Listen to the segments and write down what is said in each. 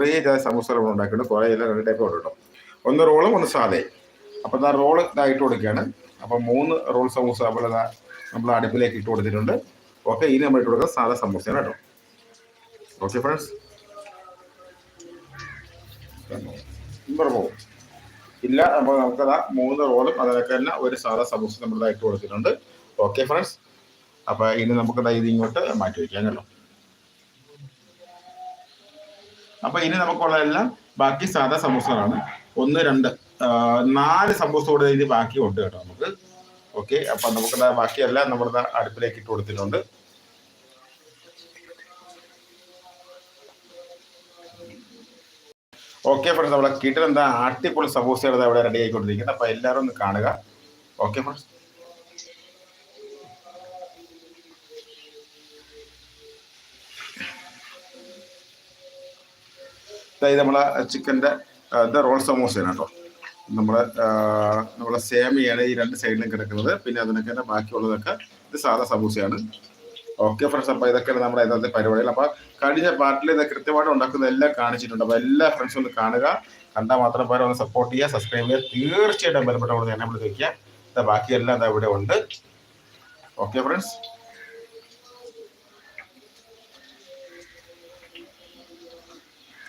കുറേ റോൾ ഉണ്ടാക്കിയിട്ടുണ്ട്. കുറേ എല്ലാം രണ്ട് ടൈപ്പ് ഉണ്ട്. ഒന്ന് റോളും ഒന്ന് സാധയും അപ്പം ആ റോൾ ഇതായിട്ട് കൊടുക്കുകയാണ്. അപ്പം മൂന്ന് റോൾ സമൂസ അപ്പോൾ നമ്മൾ അടുപ്പിലേക്ക് ഇട്ട് കൊടുത്തിട്ടുണ്ട്. ഓക്കെ ഇനി നമ്മൾ ഇട്ട് കൊടുക്കുക സാധാ സമൂസയാണ് കേട്ടോ. ഓക്കെ ഫ്രണ്ട്സ് പോകും ഇല്ല അപ്പോൾ നമുക്കതാ മൂന്ന് റോളും അതിനൊക്കെ തന്നെ ഒരു സാധാ സമൂസ നമ്മൾ കൊടുത്തിട്ടുണ്ട്. ഓക്കെ ഫ്രണ്ട്സ് അപ്പോൾ ഇനി നമുക്കതാ ഇത് ഇങ്ങോട്ട് മാറ്റി വയ്ക്കാം കേട്ടോ. അപ്പൊ ഇനി നമുക്കുള്ളതെല്ലാം ബാക്കി സാധാ സമൂസകളാണ്. ഒന്ന് രണ്ട് നാല് സമൂസ കൂടെ ഇനി ബാക്കി ഉണ്ട് കേട്ടോ നമുക്ക്. ഓക്കെ അപ്പൊ നമുക്ക് ബാക്കിയെല്ലാം നമ്മൾ ദാ അടുപ്പിലേക്ക് ഇട്ട് കൊടുത്തിട്ടുണ്ട്. ഓക്കെ ഫ്രണ്ട്സ് നമ്മളെ കിട്ടുന്ന എന്താ അടിപൊളി സമൂസയുടെ അവിടെ റെഡി ആയിക്കൊണ്ടിരിക്കുന്നത്. അപ്പൊ എല്ലാവരും ഒന്ന് കാണുക. ഓക്കെ ഫ്രണ്ട്സ് ഇത് നമ്മളെ ചിക്കന്റെ ഇത് റോൾ സമോസയാണ് കേട്ടോ. നമ്മളെ നമ്മളെ സേമിയാണ് ഈ രണ്ട് സൈഡിലും കിടക്കുന്നത്. പിന്നെ അതിനൊക്കെ തന്നെ ബാക്കിയുള്ളതൊക്കെ ഇത് സാധാ സമൂസയാണ്. ഓക്കെ ഫ്രണ്ട്സ് അപ്പോൾ ഇതൊക്കെയാണ് നമ്മുടെ ഇന്നത്തെ പരിപാടികൾ. അപ്പോൾ കഴിഞ്ഞ പാർട്ടിൽ ഇത് കൃത്യമായിട്ട് ഉണ്ടാക്കുന്ന എല്ലാം കാണിച്ചിട്ടുണ്ട്. അപ്പോൾ എല്ലാ ഫ്രണ്ട്സും ഒന്ന് കാണുക. കണ്ടാൽ മാത്രം പോരാ ഒന്ന് സപ്പോർട്ട് ചെയ്യുക സബ്സ്ക്രൈബ് ചെയ്യുക. തീർച്ചയായിട്ടും ബലപ്പെട്ട കൊണ്ട് നമ്മൾ വയ്ക്കുക ബാക്കിയെല്ലാം ഇവിടെ ഉണ്ട്. ഓക്കെ ഫ്രണ്ട്സ്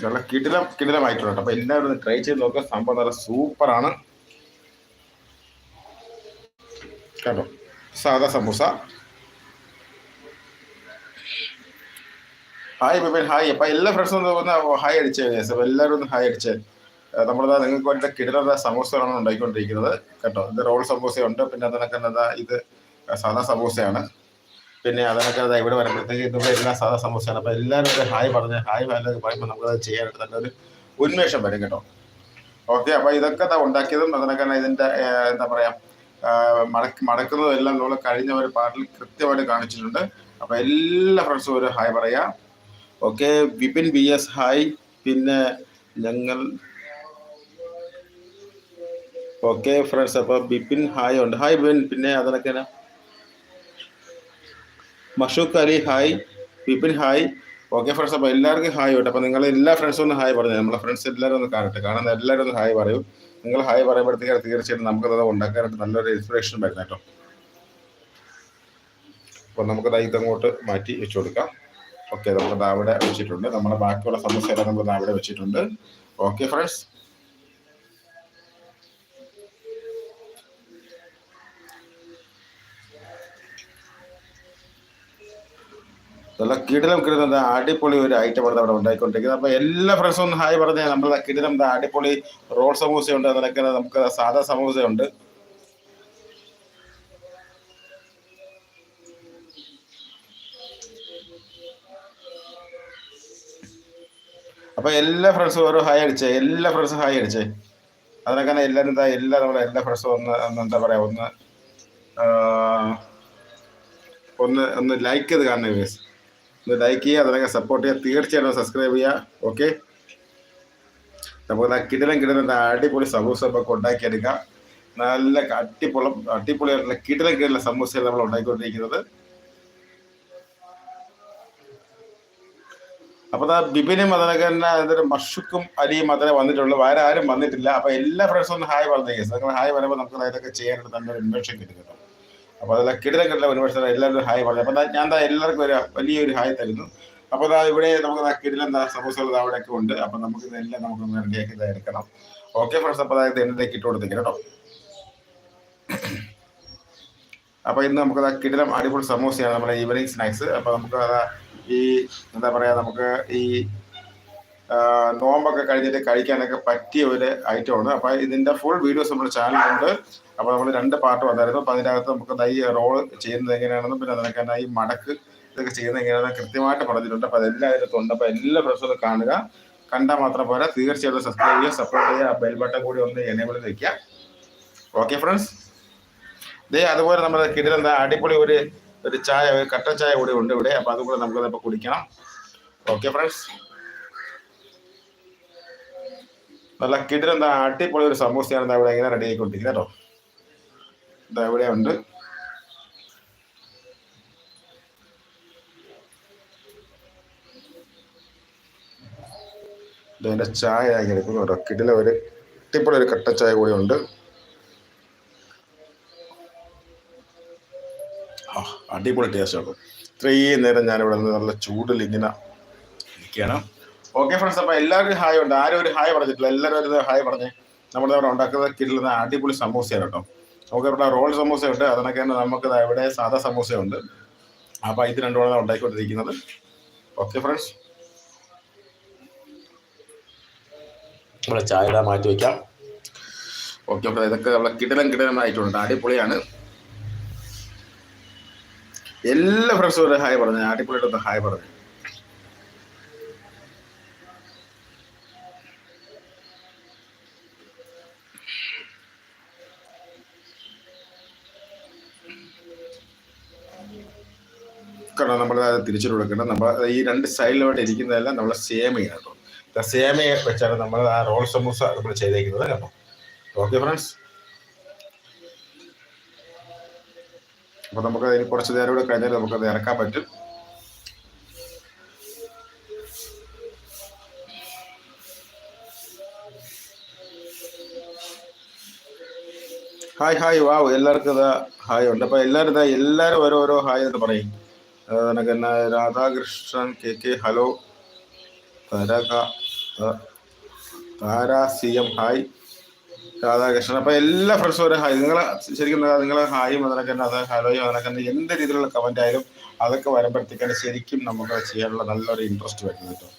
നല്ല കിടിലം കിടിലമായിട്ടുണ്ട്. അപ്പൊ എല്ലാവരും ട്രൈ ചെയ്ത് നോക്കുക സംഭവം നല്ല സൂപ്പറാണ്. കേട്ടോ സാധാ സമൂസ. ഹായ് ബിബിൻ ഹായ് അപ്പൊ എല്ലാ ഫ്രണ്ട്സും ഒന്ന് ഹായ് അടിച്ചേ. എല്ലാവരും ഒന്ന് ഹായ് അടിച്ചേ. നമ്മളിതാ നിങ്ങൾക്ക് വേണ്ട കിടന്ന സമൂസകളാണ് ഉണ്ടാക്കിക്കൊണ്ടിരിക്കുന്നത് കേട്ടോ ഇത് റോൾ സമൂസയുണ്ട്. പിന്നെ അതിനൊക്കെ എന്താ ഇത് സാധാ സമൂസയാണ്. പിന്നെ അതിനൊക്കെ ഇവിടെ വരുമ്പോഴത്തേക്ക് ഇതിവിടെ എല്ലാം സാധാ സമൂസയാണ്. അപ്പൊ എല്ലാവരും ഒരു ഹായ് പറഞ്ഞ് ഹായ് വല്ലത് പറയുമ്പോൾ നമുക്കത് ചെയ്യാനായിട്ട് നല്ലൊരു ഉന്മേഷം വരും കേട്ടോ. ഓക്കെ അപ്പൊ ഇതൊക്കെ ഉണ്ടാക്കിയതും അതിനൊക്കെ ഇതിന്റെ എന്താ പറയാ മടക്ക് മടക്കുന്നതും എല്ലാം നമ്മൾ കഴിഞ്ഞ ഒരു പാട്ടിൽ കൃത്യമായിട്ട് കാണിച്ചിട്ടുണ്ട്. അപ്പൊ എല്ലാ ഫ്രണ്ട്സും ഒരു ഹായ് പറയാ. Okay Vipin B S hi. പിന്നെ ഞങ്ങൾ ഓക്കെ ഫ്രണ്ട്സ് അപ്പൊ ബിപിൻ ഹായ് ഉണ്ട്. ഹായ് ബിപിൻ പിന്നെ അതിനൊക്കെ Mashook Ali hi Vipin hi okay friends അപ്പോൾ എല്ലാവർക്കും ഹായ് കേട്ടോ. അപ്പോൾ നിങ്ങൾ എല്ലാ ഫ്രണ്ട്സും ഒന്ന് ഹായ് പറഞ്ഞു നമ്മളെ ഫ്രണ്ട്സ് എല്ലാവരും ഒന്ന് കാണട്ടെ. കാണുന്ന എല്ലാവരും ഒന്ന് ഹായ് പറയൂ. നിങ്ങൾ ഹായ് പറയുമ്പോഴത്തേക്കും തീർച്ചയായിട്ടും നമുക്കത് ഉണ്ടാക്കാനായിട്ട് നല്ലൊരു ഇൻസ്പിറേഷൻ വരുന്ന കേട്ടോ. അപ്പോൾ നമുക്കത് അങ്ങോട്ട് മാറ്റി വെച്ചു കൊടുക്കാം. ഓക്കെ നമുക്കത് അവിടെ വെച്ചിട്ടുണ്ട്. നമ്മുടെ ബാക്കിയുള്ള സമസ്യ നമ്മൾ അവിടെ വെച്ചിട്ടുണ്ട്. ഓക്കെ ഫ്രണ്ട്സ് നല്ല കിടിലം കിടിലം അടിപൊളി ഒരു ഐറ്റം ആണ് അവിടെ ഉണ്ടായിക്കൊണ്ടിരിക്കുന്നത്. അപ്പൊ എല്ലാ ഫ്രണ്ട്സും ഒന്ന് ഹായ് പറഞ്ഞാൽ നമ്മൾ കിടിലം അടിപൊളി റോൾ സമൂസയുണ്ട് അതിനൊക്കെ നമുക്ക് സാധാ സമൂസയുണ്ട് അപ്പൊ എല്ലാ ഫ്രണ്ട്സും ഓരോ ഹായ് അടിച്ചേ എല്ലാ ഫ്രണ്ട്സും ഹായ് അടിച്ചേ. അതിനൊക്കെ എല്ലാവരും എന്താ എല്ലാ നമ്മളെ എല്ലാ ഫ്രണ്ട്സും ഒന്ന് എന്താ പറയാ ഒന്ന് ഒന്ന് ഒന്ന് ലൈക്ക് ചെയ്ത് കാണണേ വേസ് ഒന്ന് ലൈക്ക് ചെയ്യുക അതിനൊക്കെ സപ്പോർട്ട് ചെയ്യുക. തീർച്ചയായിട്ടും സബ്സ്ക്രൈബ് ചെയ്യുക. ഓക്കെ നമുക്ക് കിടലം കിടിലം അടിപൊളി സമൂസ ഒക്കെ ഉണ്ടാക്കിയെടുക്കാം. നല്ല അടിപൊളം അടിപൊളിയായിട്ടുള്ള കിടലം കിടല സമൂസയാണ് നമ്മൾ ഉണ്ടാക്കിക്കൊണ്ടിരിക്കുന്നത്. അപ്പൊ ദാ ബിബിനും അതിനൊക്കെ തന്നെ അതിന്റെ മഷുക്കും അലിയും മാത്രമേ വന്നിട്ടുള്ളൂ. വേറെ ആരും വന്നിട്ടില്ല. അപ്പൊ എല്ലാ ഫ്രണ്ട്സും ഒന്ന് ഹായ് പറഞ്ഞു കേസ് നിങ്ങൾ ഹായ് പറയുമ്പോൾ നമുക്ക് ഇതൊക്കെ ചെയ്യാനായിട്ട് നല്ലൊരു ഇൻവെഷൻ കിട്ടും കേട്ടോ. അപ്പൊ അതെല്ലാം കിടിലം കിടിലം ഒരുപക്ഷെ എല്ലാവരും ഹായ് പറഞ്ഞു. അപ്പൊ ദാ ഞാൻ എന്താ എല്ലാവർക്കും ഒരു വലിയൊരു ഹായ് തരുന്നു. അപ്പൊ അതാ ഇവിടെ നമുക്ക് കിടിലം ദാ സമൂസകൾ അവിടെയൊക്കെ ഉണ്ട്. അപ്പൊ നമുക്ക് ഇതെല്ലാം നമുക്ക് റെഡിയാക്കി എടുക്കണം. ഓക്കെ ഫ്രണ്ട്സ് അപ്പൊ അതായത് എന്നിലേക്ക് ഇട്ട് കൊടുത്തേക്കും കേട്ടോ. അപ്പൊ ഇന്ന് നമുക്ക് കിടിലം അടിപൊളി സമൂസയാണ് നമ്മുടെ ഈവനിങ് സ്നാക്സ് അപ്പൊ നമുക്ക് അതാ ഈ എന്താ പറയാ നമുക്ക് ഈ നോമ്പൊക്കെ കഴിഞ്ഞിട്ട് കഴിക്കാനൊക്കെ പറ്റിയ ഒരു ഐറ്റമാണ് അപ്പൊ ഇതിന്റെ ഫുൾ വീഡിയോസ് നമ്മുടെ ചാനലുണ്ട് അപ്പൊ നമ്മൾ രണ്ട് പാർട്ട് വന്നായിരുന്നു. അപ്പൊ അതിനകത്ത് നമുക്ക് ഈ റോൾ ചെയ്യുന്നത് എങ്ങനെയാണെന്നും പിന്നെ അതിനൊക്കെ ഈ മടക്ക് ഇതൊക്കെ ചെയ്യുന്നത് എങ്ങനെയാണെന്ന് കൃത്യമായിട്ട് പറഞ്ഞിട്ടുണ്ട്. അപ്പൊ അതെല്ലാം ഉണ്ട് അപ്പൊ എല്ലാ പ്രശ്നവും കാണുക. കണ്ടാൽ മാത്രം പോരാ. തീർച്ചയായിട്ടും സബ്സ്ക്രൈബ് ചെയ്യുക സപ്പോർട്ട് ചെയ്യുക ബെൽ ബട്ടൺ കൂടി ഒന്ന് എനേബിൾ വെക്കുക. ഓക്കെ ഫ്രണ്ട്സ് ദേ അതുപോലെ നമ്മുടെ കിടിലെന്താ അടിപൊളി ഒരു ഒരു ചായ ഒരു കട്ട ചായ കൂടി ഉണ്ട് ഇവിടെ. അപ്പൊ അതുകൂടെ നമുക്ക് ഇപ്പൊ കുടിക്കണം. ഓക്കെ ഫ്രണ്ട്സ് നല്ല കിടിലെന്താ അടിപൊളി ഒരു സമൂസയാണ് എന്താ ഇവിടെ ഇങ്ങനെ റെഡി ആയിക്കൊണ്ടിരിക്കുന്നത് കേട്ടോ. എന്താ ഇവിടെ ഉണ്ട്. ഇതിന്റെ ചായ ആക്കി എടുക്കുന്നു കേട്ടോ. കിടില ഒരു അടിപൊളി ഒരു കട്ട ചായ കൂടി ഉണ്ട്. ആ അടിപൊളി ടേസ്റ്റ് കേട്ടോ. ഇത്രയും നേരം ഞാനിവിടെ നിന്ന് നല്ല ചൂടിൽ ഇങ്ങനെ ഇരിക്കുകയാണ്. ഓക്കെ ഫ്രണ്ട്സ് അപ്പോൾ എല്ലാവരും ഹായ് ഉണ്ട്. ആരും ഒരു ഹായ് പറഞ്ഞിട്ടില്ല. എല്ലാവരും ഒരു ഹായ് പറഞ്ഞ് നമ്മുടെ അവിടെ ഉണ്ടാക്കുന്ന കിട്ടുന്ന അടിപൊളി സമൂസയാണ് കേട്ടോ. നമുക്ക് ഇവിടെ റോൾ സമൂസ ഉണ്ട് അതിനൊക്കെ തന്നെ നമുക്ക് ഇവിടെ സാധാ സമൂസയുണ്ട്. അപ്പോൾ ഇത് രണ്ടുമാണ് ഉണ്ടാക്കിക്കൊണ്ടിരിക്കുന്നത്. ഓക്കെ ഫ്രണ്ട്സ് നമ്മുടെ ചായ മാറ്റി വെക്കാം. ഓക്കെ അപ്പോൾ ഇതൊക്കെ നമ്മളെ കിടലം കിടലം ആയിട്ടുണ്ട് അടിപൊളിയാണ്. എല്ലാ ഫ്രണ്ട്സും ഒരു ഹായ് പറഞ്ഞു അടിപൊളിയുടെ ഹായ് പറഞ്ഞു. കാരണം നമ്മൾ തിരിച്ചിട്ട് കൊടുക്കണം നമ്മൾ ഈ രണ്ട് സൈഡിലോട്ട് ഇരിക്കുന്നതെല്ലാം നമ്മൾ സേമയാണ് കേട്ടോ സേമയെ വെച്ചാണ് നമ്മൾ ആ റോൾ സമൂസ നമ്മൾ ചെയ്തേക്കുന്നത് കേട്ടോ. ഓക്കെ ഫ്രണ്ട്സ് അപ്പൊ നമുക്ക് അതിന് കുറച്ച് നേരം കൂടെ കഴിഞ്ഞാൽ നമുക്ക് നമുക്കത് ഇറക്കാൻ പറ്റും. ഹായ് ഹായ് വാവ് എല്ലാവർക്കും ഹായ് ഉണ്ട്. അപ്പൊ എല്ലാവരും എല്ലാവരും ഓരോരോ ഹായ് എന്ന് പറയും. തന്നെ രാധാകൃഷ്ണൻ കെ കെ ഹലോ തരക Tara C M hi. Radhakrishnan അപ്പൊ എല്ലാ ഫ്രണ്ട്സും ഒരു ഹായ്. നിങ്ങളെ ശരിക്കും നിങ്ങളെ ഹായും അതിനൊക്കെ തന്നെ അത് ഹലോയും അതിനൊക്കെ എന്ത് രീതിയിലുള്ള കമന്റ് ആയാലും അതൊക്കെ വരുമ്പോഴത്തേക്കാണ് ശരിക്കും നമുക്ക് ചെയ്യാനുള്ള നല്ലൊരു ഇൻട്രസ്റ്റ് വരുന്നത് കേട്ടോ.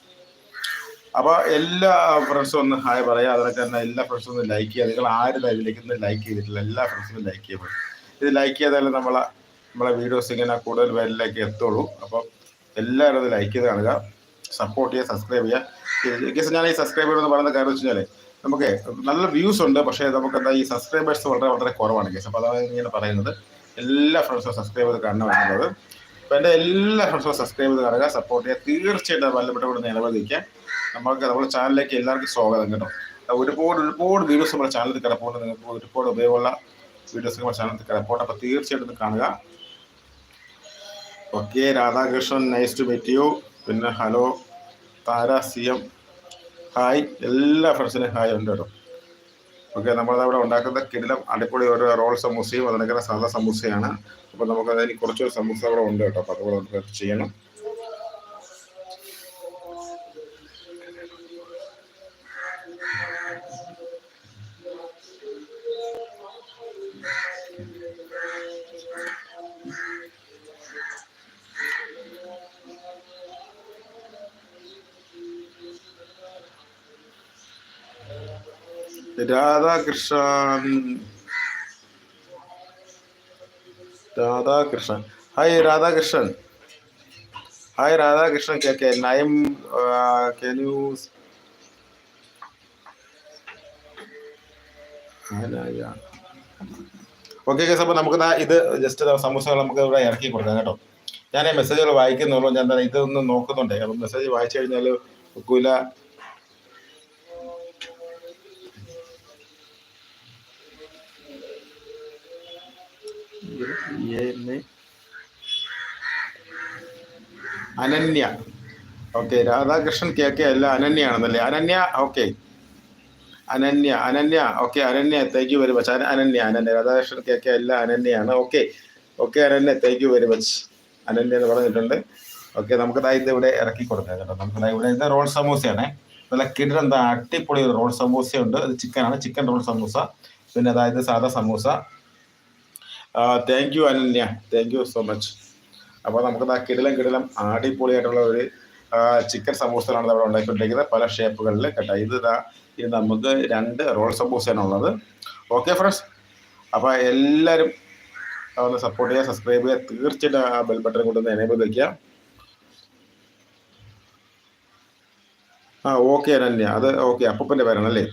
അപ്പൊ എല്ലാ ഫ്രണ്ട്സും ഒന്ന് ഹായ് പറയാം. അതിനൊക്കെ തന്നെ എല്ലാ ഫ്രണ്ട്സും ഒന്ന് ലൈക്ക് ചെയ്യുക നിങ്ങൾ ആരും ഇതിലേക്ക് ഒന്ന് ലൈക്ക് ചെയ്തിട്ടില്ല? എല്ലാ ഫ്രണ്ട്സും ലൈക്ക് ചെയ്യുമ്പോൾ ഇത് ലൈക്ക് ചെയ്താലും നമ്മളെ നമ്മളെ വീഡിയോസ് ഇങ്ങനെ കൂടുതൽ പേരിലേക്ക് എത്തുള്ളൂ. അപ്പം എല്ലാവരും അത് ലൈക്ക് ചെയ്ത് കാണുക. സപ്പോർട്ട് ചെയ്യുക സബ്സ്ക്രൈബ് ചെയ്യുക. കേസ് ഞാൻ ഈ സബ്സ്ക്രൈബ് ചെയ്യുന്ന പറയുന്ന കാര്യം വെച്ച് കഴിഞ്ഞാൽ നമുക്ക് നല്ല വ്യൂസ് ഉണ്ട് പക്ഷേ നമുക്ക് എന്താ ഈ സബ്സ്ക്രൈബേഴ്സ് വളരെ വളരെ കുറവാണ് കേസ് അപ്പോൾ അതാണ് ഇങ്ങനെ പറയുന്നത്. എല്ലാ ഫ്രണ്ട്സും സബ്സ്ക്രൈബ് ചെയ്ത് കാണണം എന്നുള്ളത്. അപ്പോൾ എന്റെ എല്ലാ ഫ്രണ്ട്സും സബ്സ്ക്രൈബ് ചെയ്ത് കാണുക സപ്പോർട്ട് ചെയ്യുക. തീർച്ചയായിട്ടും ബന്ധപ്പെട്ട് കൂടെ നിലവിലിരിക്കാം നമ്മൾക്ക് നമ്മുടെ ചാനലിലേക്ക് എല്ലാവർക്കും സ്വാഗതം കേട്ടോ. ഒരുപാട് ഒരുപാട് വീഡിയോസ് നമ്മുടെ ചാനലിൽ കിടപ്പുണ്ട്. നിങ്ങൾക്ക് ഒരുപാട് ഉപയോഗമുള്ള വീഡിയോസ് നമ്മുടെ ചാനലിൽ കിടപ്പുണ്ട്. അപ്പോൾ തീർച്ചയായിട്ടും കാണുക. Okay Radhakrishnan nice to meet you പിന്നെ hello Tara C M hi എല്ലാ ഫ്രണ്ട്സിനും ഹായ് ഉണ്ട് കേട്ടോ. ഓക്കെ നമ്മളവിടെ ഉണ്ടാക്കുന്ന കിടിലം അടിപൊളി ഒരു റോൾ സമൂസയും അതിനൊക്കെ സാധാ സമൂസയാണ്. അപ്പോൾ നമുക്ക് അതിന് കുറച്ചൊരു സമൂസ അവിടെ ഉണ്ട് കേട്ടോ. അപ്പോൾ നമുക്ക് ചെയ്യണം. Radhakrishnan. Radhakrishnan. Hi Radhakrishnan. Hi Radhakrishnan. K K നയം കെൻ യു ഓക്കെ കേസ് അപ്പോൾ നമുക്ക് ഇത് ജസ്റ്റ് സമൂസകൾ നമുക്ക് ഇവിടെ ഇറക്കി കൊടുക്കാം കേട്ടോ. ഞാൻ മെസ്സേജുകൾ വായിക്കുന്നുള്ളൂ. ഞാൻ ഇതൊന്ന് നോക്കുന്നുണ്ടേ. അപ്പം മെസ്സേജ് വായിച്ചു കഴിഞ്ഞാൽ ഒക്കില്ല Ananya. Okay Radhakrishnan K K അല്ല അനന്യാണെന്നല്ലേ Ananya okay. Ananya Ananya okay Ananya thank you very much Ananya Ananya. Radhakrishnan K K അല്ല അനന്യാണ് okay okay Ananya thank you very much Ananya എന്ന് പറഞ്ഞിട്ടുണ്ട്. ഓക്കെ നമുക്ക് ഇത് ഇവിടെ ഇറക്കി കൊടുക്കാം കേട്ടോ. നമുക്ക് ഇവിടെ ഇത് റോൾ സമൂസയാണ്. നല്ല കിടന്താ അടിപൊളി റോൾ സമൂസയുണ്ട്. അത് ചിക്കനാണ് ചിക്കൻ റോൾ സമൂസ. പിന്നെ അതായത് സാധാ samosa. Thank you Ananya. Thank you so much അപ്പോൾ നമുക്ക് കിടിലം കിടിലം അടിപൊളിയായിട്ടുള്ള ഒരു ചിക്കൻ സമൂസയാണ് അവിടെ ഉണ്ടാക്കിക്കൊണ്ടിരിക്കുന്നത്. പല ഷേപ്പുകളിൽ കേട്ടോ. ഇത് ഇതാ ഇത് നമുക്ക് രണ്ട് റോൾ സമൂസയാണ് ഉള്ളത് ഓക്കെ ഫ്രണ്ട്സ് അപ്പോൾ എല്ലാവരും ഒന്ന് സപ്പോർട്ട് ചെയ്യുക സബ്സ്ക്രൈബ് ചെയ്യുക. തീർച്ചയായിട്ടും ആ ബെൽ ബട്ടൺ കൊണ്ടൊന്ന് എനേബിൾ വയ്ക്കുക ആ ഓക്കെ അനന്യ. അത് ഓക്കെ അപ്പൂപ്പന്റെ പേരാണല്ലേ?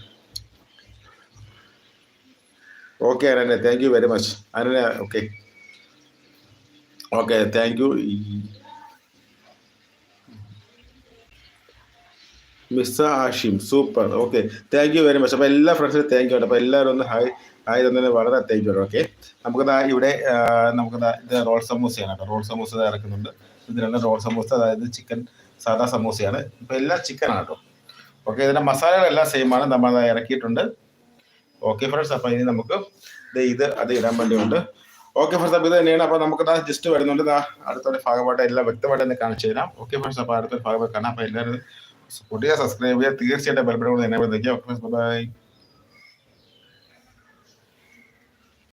Okay Ananya thank you very much Ananya okay okay thank you mister Ashim super okay thank you very much അപ്പോൾ എല്ലാ ഫ്രണ്ട്സിനും താങ്ക് യു അപ്പോൾ എല്ലാവരും ഒന്ന് ഹായ് ഹായ് തന്നെ വളരെ താങ്ക് യു ഓക്കെ നമുക്കതാ ഇവിടെ നമുക്കതാ ഇത് റോൾ സമൂസയാണ് കേട്ടോ. റോൾ സമൂസ ഇറക്കുന്നുണ്ട് ഇതിനുള്ള റോൾ സമൂസ അതായത് ചിക്കൻ സാധാ സമൂസയാണ്. ഇപ്പോൾ എല്ലാം ചിക്കനാണ് കേട്ടോ. ഓക്കെ ഇതിന്റെ മസാലകളെല്ലാം സെയിം ആണ്. നമ്മൾ ഇറക്കിയിട്ടുണ്ട്. ഓക്കെ ഫ്രണ്ട്സ് അപ്പൊ ഇനി നമുക്ക് ഇത് അത് ഇടാൻ വേണ്ടിയുണ്ട്. ഓക്കെ ഫ്രണ്ട്സ് അപ്പൊ ഇത് തന്നെയാണ്. അപ്പൊ നമുക്ക് ജസ്റ്റ് വരുന്നുണ്ട്. അടുത്തൊരു ഭാഗമായിട്ട് എല്ലാം വ്യക്തമായിട്ട് തന്നെ കാണിച്ചു തരാം. ഓക്കെ ഫ്രണ്ട്സ് അപ്പൊ അടുത്തൊരു ഭാഗമായിട്ട് കാണാം. അപ്പൊ എല്ലാവരും സപ്പോർട്ട് ചെയ്യുക സബ്സ്ക്രൈബ് ചെയ്യുക. തീർച്ചയായിട്ടും ബലപ്പെടുന്നത് തന്നെ നിൽക്കുക ഓക്കെ ബൈ